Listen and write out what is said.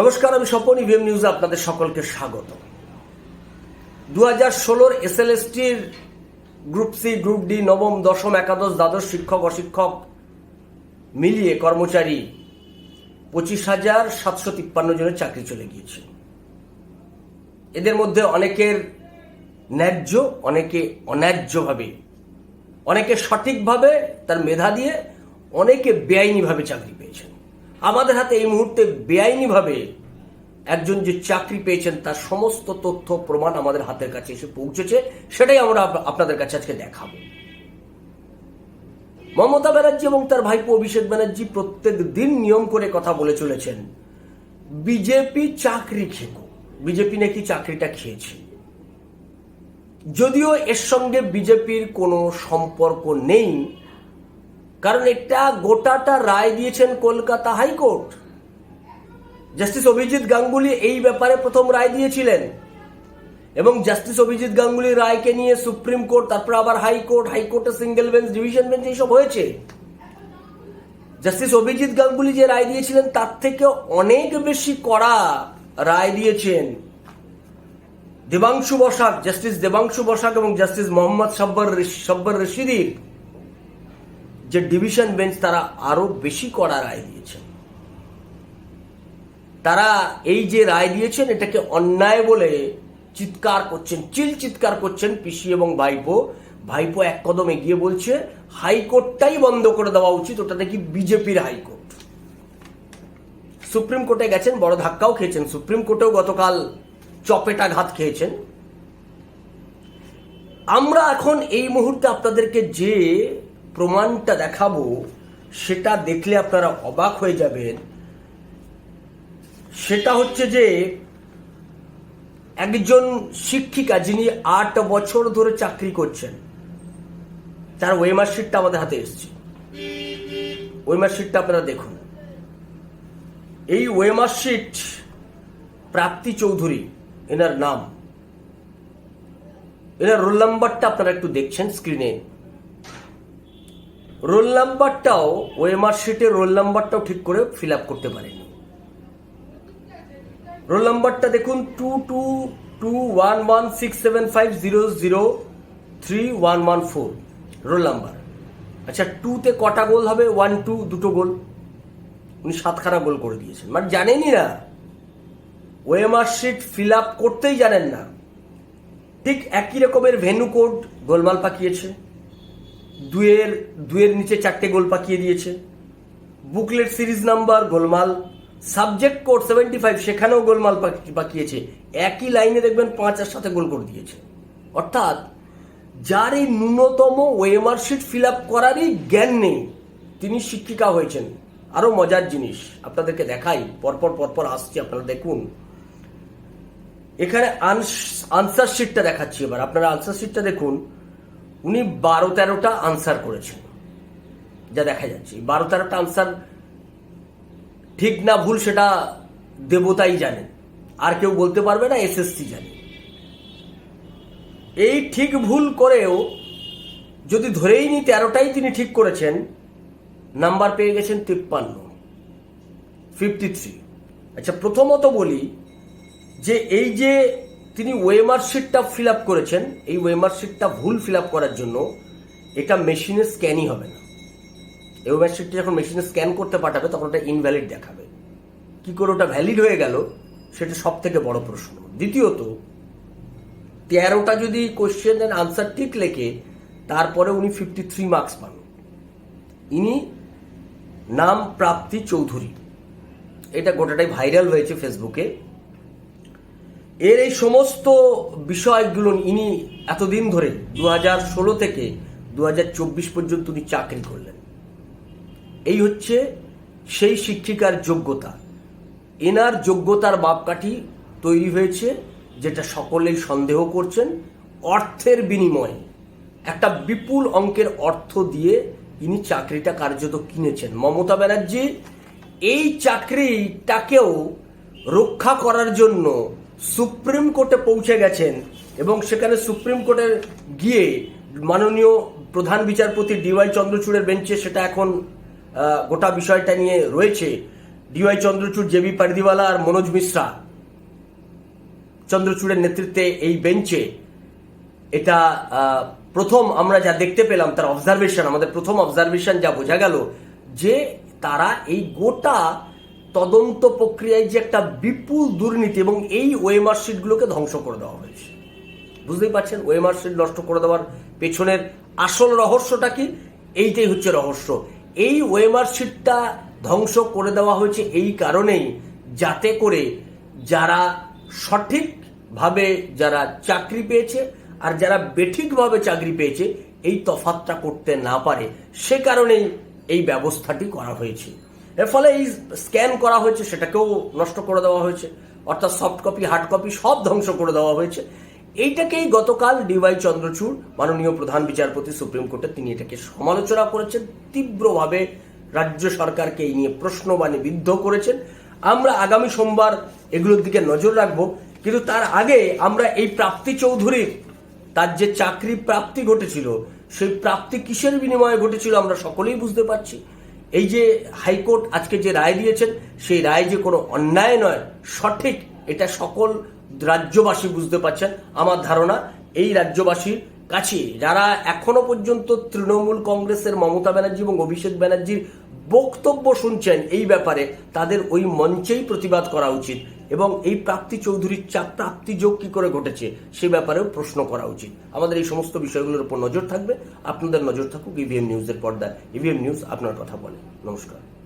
নমস্কার, আমি স্বপন ইভিএম নিউজে আপনাদের সকলকে স্বাগত। দু হাজার ষোলোর এস এল এসটির গ্রুপ সি গ্রুপ ডি নবম, দশম, একাদশ, দ্বাদশ শিক্ষক, অশিক্ষক মিলিয়ে কর্মচারী পঁচিশ হাজার সাতশো তিপ্পান্ন জনের চাকরি চলে গিয়েছে। এদের মধ্যে অনেকের ন্যায্য, অনেকে অন্যায্যভাবে। অনেকে সঠিকভাবে তার মেধা দিয়ে, অনেকে বেআইনিভাবে চাকরি পেয়েছেন। আমাদের হাতে এই মুহূর্তে বেআইনিভাবে একজন যে চাকরি পেয়েছেন, তার সমস্ত তথ্য, প্রমাণ আমাদের হাতের কাছে এসে পৌঁছেছে। সেটাই আমরা আপনাদের কাছে আজকে দেখাবো। মমতা ব্যানার্জি এবং তার ভাইপো অভিষেক ব্যানার্জি প্রত্যেক দিন নিয়ম করে কথা বলে চলেছেন। বিজেপি চাকরি খেকো। বিজেপি নাকি চাকরিটা খেয়েছে। যদিও এর সঙ্গে বিজেপির কোনো সম্পর্ক নেই কারণ এটা গোটাটা রায় দিয়েছেন Kolkata high court. Justice Abhijit Ganguly এই ব্যাপারে প্রথম রায় দিয়েছিলেন। এবং জাস্টিস অভিজিৎ গাঙ্গুলির রায়কে নিয়ে সুপ্রিম কোর্ট, তারপর আবার হাইকোর্ট হাইকোর্টে সিঙ্গেল বেঞ্চ, ডিভিশন বেঞ্চ এইসব হয়েছে। জাস্টিস অভিজিৎ গাঙ্গুলি যে রায় দিয়েছিলেন, তার থেকে অনেক বেশি কড়া রায় দিয়েছেন দেবাংশু বসাক, জাস্টিস দেবাংশু বসাক এবং জাস্টিস মোহাম্মদ সাব্বর সাব্বর রশিদির। যে ডিভিশন বেঞ্চ তারা আরও বেশি কড়া রায় দিয়েছেন। তারা এই যে রায় দিয়েছেন, এটাকে অন্যায় বলে চিৎকার করছেন, চিল চিৎকার করছেন পিসি এবং ভাইপো। ভাইপো এক কদম এগিয়ে বলছে, হাইকোর্টটাই বন্ধ করে দেওয়া উচিত, ওটা নাকি বিজেপির হাইকোর্ট। সুপ্রিম কোর্টে গেছেন, বড় ধাক্কাও খেয়েছেন। সুপ্রিম কোর্টেও গতকাল চপেটা ঘাত খেয়েছেন। আমরা এখন এই মুহূর্তে আপনাদেরকে যে প্রমাণটা দেখাবো, সেটা দেখলে আপনারা অবাক হয়ে যাবেন। সেটা হচ্ছে যে, একজন শিক্ষিকা যিনি আট বছর ধরে চাকরি করছেন, তার ওয়েমার শিটটা আমাদের হাতে এসছে। ওয়েমার শিটটা আপনারা দেখুন। এই ওয়েমার শিট প্রাপ্তি চৌধুরী, এনার নাম। এনার রোল নাম্বারটা আপনারা একটু দেখছেন স্ক্রিনে। রোল নাম্বারটাও ওয়েমার শিটের রোল নাম্বারটাও ঠিক করে ফিল আপ করতে পারেনি। রোল নাম্বারটা দেখুন two two two one one six seven five zero zero three one one four roll number. আচ্ছা টুতে কটা গোল হবে? ওয়ান টু দুটো গোল। উনি সাতখানা গোল করে দিয়েছেন। মানে জানেনই না ওয়েমার শিট ফিল আপ করতেই জানেন না। ঠিক একই রকমের ভেনু কোড গোলমাল পাকিয়েছে। দুয়ের দুয়ের নিচে চারটে গোল পাকিয়ে দিয়েছে। বুকলেট সিরিজ নাম্বার, গোলমাল। সাবজেক্ট কোড সেভেন্টি ফাইভ, সেখানেও গোলমাল পাকি- পাকিয়েছে। একই লাইনে দেখবেন পাঁচ আর সাথে গোল করে দিয়েছে। অর্থাৎ, যার এই ন্যূনতম ওয়েমার শিট ফিল আপ করারই জ্ঞান নেই, তিনি শিক্ষিকা হয়েছেন। আরও মজার জিনিস আপনাদেরকে দেখাই, পরপর পরপর আসছি, আপনারা দেখুন। এখানে আনসার শিটটা দেখাচ্ছি এবার। আপনারা আনসার শিটটা দেখুন। উনি বারো তেরোটা আনসার করেছেন। যা দেখা যাচ্ছে। বারো তেরোটা আনসার ঠিক না ভুল সেটা দেবতাই জানেন। আর কেউ বলতে পারবে না এসএসসি জানে। এই ঠিক ভুল করেও যদি ধরেই নি তেরোটাই তিনি ঠিক করেছেন নাম্বার পেয়ে গেছেন তিপ্পান্ন ফিফটি থ্রি আচ্ছা প্রথমত বলি যে এই যে তিনি ওয়েমার শিটটা ফিল আপ করেছেন। এই ওয়েমার শিটটা ভুল ফিল আপ করার জন্য এটা মেশিনে স্ক্যানই হবে না। এই ওয়েমার শিটটা যখন মেশিনে স্ক্যান করতে পাঠাবে, তখন ওটা ইনভ্যালিড দেখাবে। কি করে ওটা ভ্যালিড হয়ে গেল, সেটা সব থেকে বড় প্রশ্ন। দ্বিতীয়ত, তেরোটা যদি কোশ্চেন অ্যান্ড আনসার ঠিক লেখে, তারপরে উনি ফিফটি থ্রি মার্কস পান। ইনি নাম প্রাপ্তি চৌধুরী। এটা গোটাটাই ভাইরাল হয়েছে ফেসবুকে এর এই সমস্ত বিষয়গুলো ইনি এতদিন ধরে দু হাজার ষোলো থেকে দু হাজার চব্বিশ পর্যন্ত উনি চাকরি করলেন। এই হচ্ছে সেই শিক্ষিকার যোগ্যতা। এনার যোগ্যতার মাপকাঠি তৈরি হয়েছে, যেটা সকলেই সন্দেহ করছেন। অর্থের বিনিময়ে একটা বিপুল অঙ্কের অর্থ দিয়ে ইনি চাকরিটা কার্যত কিনেছেন। মমতা ব্যানার্জি, এই চাকরিটাকেও রক্ষা করার জন্য সুপ্রিম কোর্টে পৌঁছে গেছেন এবং সেখানে সুপ্রিম কোর্টে গিয়ে মাননীয় প্রধান বিচারপতি ডিওয়াই চন্দ্রচূড়ের বেঞ্চে সেটা এখন গোটা বিষয়টা নিয়ে রয়েছে। ডিওয়াই চন্দ্রচূড় জেবি পারদিওয়ালা আর মনোজ মিশ্রা চন্দ্রচূড়ের নেতৃত্বে এই বেঞ্চে। এটা প্রথম আমরা যা দেখতে পেলাম, তার অবজারভেশন আমাদের প্রথম অবজারভেশন যা বোঝা গেল যে তারা এই গোটা তদন্ত প্রক্রিয়ায় যে একটা বিপুল দুর্নীতি এবং এই ওয়েমার শিটগুলোকে ধ্বংস করে দেওয়া হয়েছে। বুঝতেই পারছেন? ওয়েমার শিট নষ্ট করে দেওয়ার পেছনের আসল রহস্যটা কি? এইটাই হচ্ছে রহস্য। এই ওয়েমার শিটটা ধ্বংস করে দেওয়া হয়েছে এই কারণেই যাতে করে যারা সঠিকভাবে যারা চাকরি পেয়েছে আর যারা বেঠিকভাবে চাকরি পেয়েছে এই তফাতটা করতে না পারে। সে কারণেই এই ব্যবস্থাটি করা হয়েছে। এর ফলে এই স্ক্যান করা হয়েছে, সেটাকেও নষ্ট করে দেওয়া হয়েছে। অর্থাৎ সফট কপি, হার্ড কপি সব ধ্বংস করে দেওয়া হয়েছে। এইটাকেই গতকাল ডিওয়াই চন্দ্রচূড় মাননীয় প্রধান বিচারপতি সুপ্রিম কোর্টে তিনি এটাকে সমালোচনা করেছেন। তীব্রভাবে রাজ্য সরকারকে এই নিয়ে প্রশ্নবাণী বিদ্ধ করেছেন। আমরা আগামী সোমবার এগুলোর দিকে নজর রাখব, কিন্তু তার আগে আমরা এই প্রাপ্তি চৌধুরীর, তার যে চাকরি প্রাপ্তি ঘটেছিল, সেই প্রাপ্তি কিসের বিনিময়ে ঘটেছিল আমরা সকলেই বুঝতে পারছি। এই যে হাইকোর্ট আজকে যে রায় দিয়েছেন, সেই রায় যে কোনো অন্যায় নয়, সঠিক, এটা সকল রাজ্যবাসী বুঝতে পারছেন। আমার ধারণা, এই রাজ্যবাসীর কাছে যারা এখনও পর্যন্ত তৃণমূল কংগ্রেসের মমতা ব্যানার্জি এবং অভিষেক ব্যানার্জির বক্তব্য শুনছেন এই ব্যাপারে তাদের ওই মঞ্চেই প্রতিবাদ করা উচিত এবং এই প্রাপ্তি চৌধুরীর চা প্রাপ্তি যোগ কি করে ঘটেছে সে ব্যাপারেও প্রশ্ন করা উচিত। আমাদের এই সমস্ত বিষয়গুলোর উপর নজর থাকবে। আপনাদের নজর থাকুক ইভিএম নিউজের পর্দায়। ইভিএম নিউজ আপনার কথা বলে। নমস্কার।